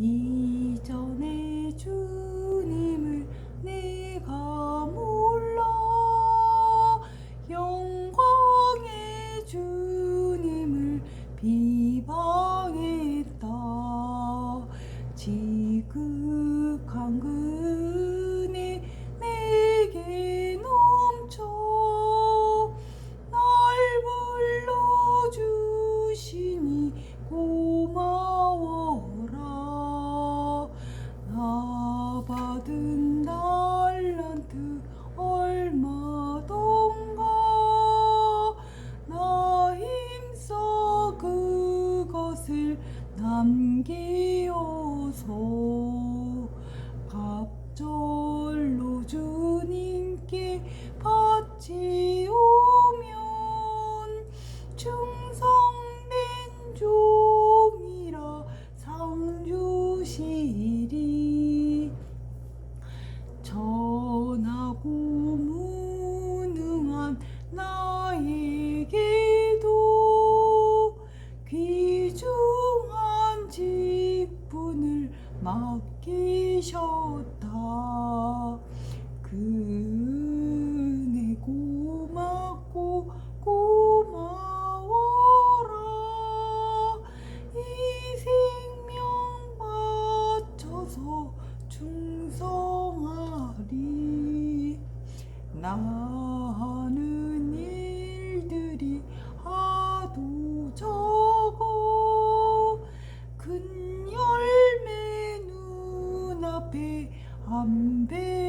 이전에 주님을 내가 몰라 영광의 주님을 비 삼기오소. 갑조 맡기셨다. 그네 고맙고 고마워라. 이 생명 바쳐서 충성하리. 나 be, um.